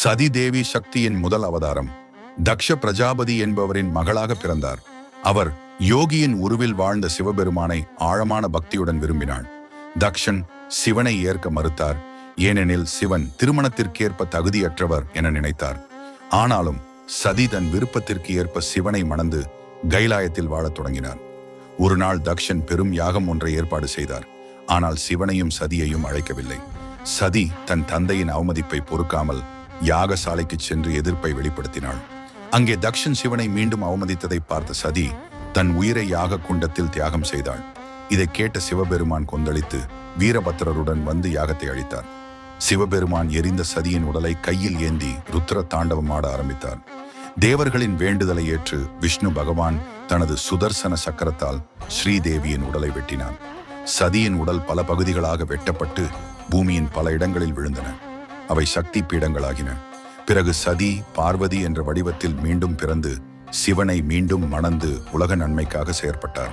சதி தேவி சக்தியின் முதல் அவதாரம். தக்ஷ பிரஜாபதி என்பவரின் மகளாக பிறந்தார். அவர் யோகியின் உருவில் வாழ்ந்த சிவபெருமானை ஆழமான பக்தியுடன் விரும்பினாள். தக்ஷன் சிவனை ஏற்க மறுத்தார். ஏனெனில் சிவன் திருமணத்திற்கேற்ப தகுதியற்றவர் என நினைத்தார். ஆனாலும் சதி தன் விருப்பத்திற்கு ஏற்ப சிவனை மணந்து கைலாயத்தில் வாழத் தொடங்கினார். ஒரு நாள் தக்ஷன் பெரும் யாகம் ஒன்றை ஏற்பாடு செய்தார். ஆனால் சிவனையும் சதியையும் அழைக்கவில்லை. சதி தன் தந்தையின் அவமதிப்பை பொறுக்காமல் யாகசாலைக்கு சென்று எதிர்ப்பை வெளிப்படுத்தினாள். அங்கே தக்ஷன் சிவனை மீண்டும் அவமதித்ததை பார்த்த சதி தன் உயிரை யாக குண்டத்தில் தியாகம் செய்தாள். இதை கேட்ட சிவபெருமான் கொந்தளித்து வீரபத்திரருடன் வந்து யாகத்தை அழித்தார். சிவபெருமான் எரிந்த சதியின் உடலை கையில் ஏந்தி ருத்ர தாண்டவம் ஆட ஆரம்பித்தார். தேவர்களின் வேண்டுதலை ஏற்று விஷ்ணு பகவான் தனது சுதர்சன சக்கரத்தால் ஸ்ரீதேவியின் உடலை வெட்டினான் சதியின் உடல் பல பகுதிகளாக வெட்டப்பட்டு பூமியின் பல இடங்களில் விழுந்தன. அவை சக்தி பீடங்களாகின. பிறகு சதி பார்வதி என்ற வடிவத்தில் மீண்டும் பிறந்து சிவனை மீண்டும் மணந்து உலக நன்மைக்காக செயற்பட்டார்.